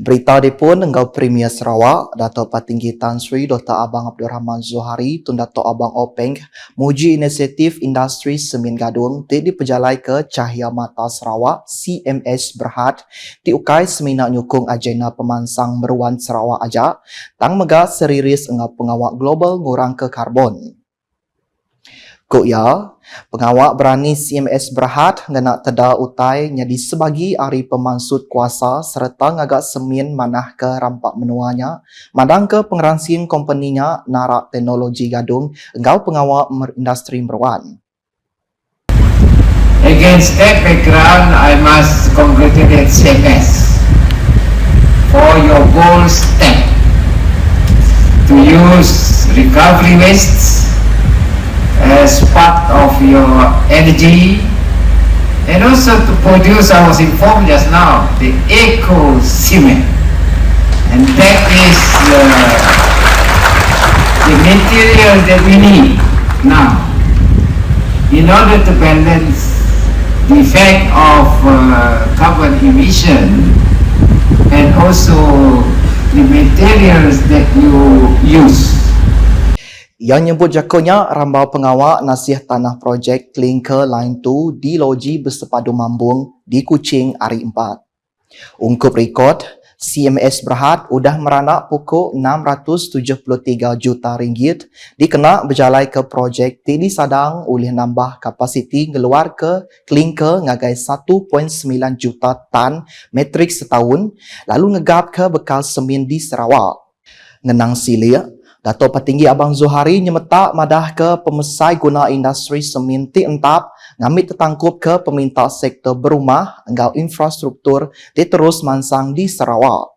Berita dipun engkau Premier Sarawak, Dato' Patinggi Tan Sri Dr. Abang Abdul Rahman Zuhari tun Dato' Abang Openg muji inisiatif industri semen gadung di diperjalai ke Cahaya Mata Sarawak CMS Berhad diukai semina nyukung agenda pemansang meruan Sarawak aja tang mega seriris engkau pengawak global ngurang ke karbon. Kok ya, pengawak berani CMS Berhad ngena teda utai nyadi sebagi hari pemansut kuasa serta ngagak semin manah ke rampak menuanya, madang ke pengeransian kompeninya narak teknologi gadung engkau pengawak industri meruan. Against that background, I must congratulate CMS for your bold step to use recovery wastes as part of your energy and also to produce, I was informed just now, the eco cement. And that is uh, the material that we need now in order to balance the effect of uh, carbon emission and also the materials that you use. Yang nyebut jakonya rambau pengawak nasih tanah projek Klinker Line 2 di Loji Bersepadu Mambung di Kuching hari 4. Ungkup rekod, CMS Berhad udah meranak pokok 673 juta ringgit dikena berjalai ke projek Tini Sadang oleh nambah kapasiti ngeluar ke Klinker ngagai 1.9 juta tan metrik setahun lalu ngegap ke bekal semen di Sarawak. Ngenang silia, Dato' Petinggi Abang Zuhari nyemetak madah ke pemesai guna industri seminti entap ngamit tertangkup ke peminta sektor berumah enggau infrastruktur diterus mansang di Sarawak.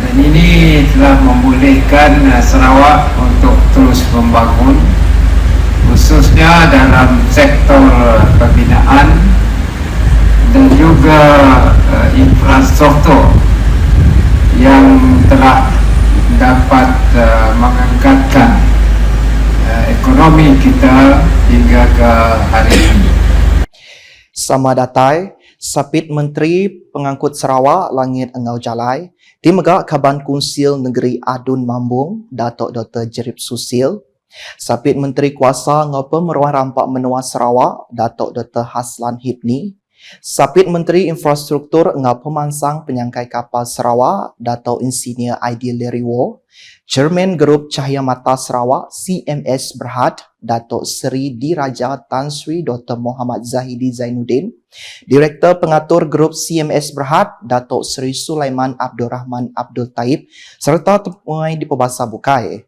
Dan ini telah membolehkan uh, Sarawak untuk terus membangun khususnya dalam sektor uh, pembinaan dan juga uh, infrastruktur yang telah ekonomi kita hingga ke hari ini. Sama datai, Sapit Menteri Pengangkut Sarawak Langit Engau Jalai di Kaban Kunsil Negeri Adun Mambung, Datuk Dr. Jerip Susil, Sapit Menteri Kuasa Ngau Pemeruan Rampak Menua Sarawak, Datuk Dr. Haslan Hipni, Sapit Menteri Infrastruktur Engau Pemansang Penyangkai Kapal Sarawak, Datuk Insinyur Aidil Leriwo, Chairman Grup Cahaya Mata Sarawak CMS Berhad, Datuk Seri Diraja Tan Sri Dr. Muhammad Zahidi Zainuddin, Direktur Pengatur Grup CMS Berhad, Datuk Seri Sulaiman Abdul Rahman Abdul Taib serta temui di Pebasa Bukai.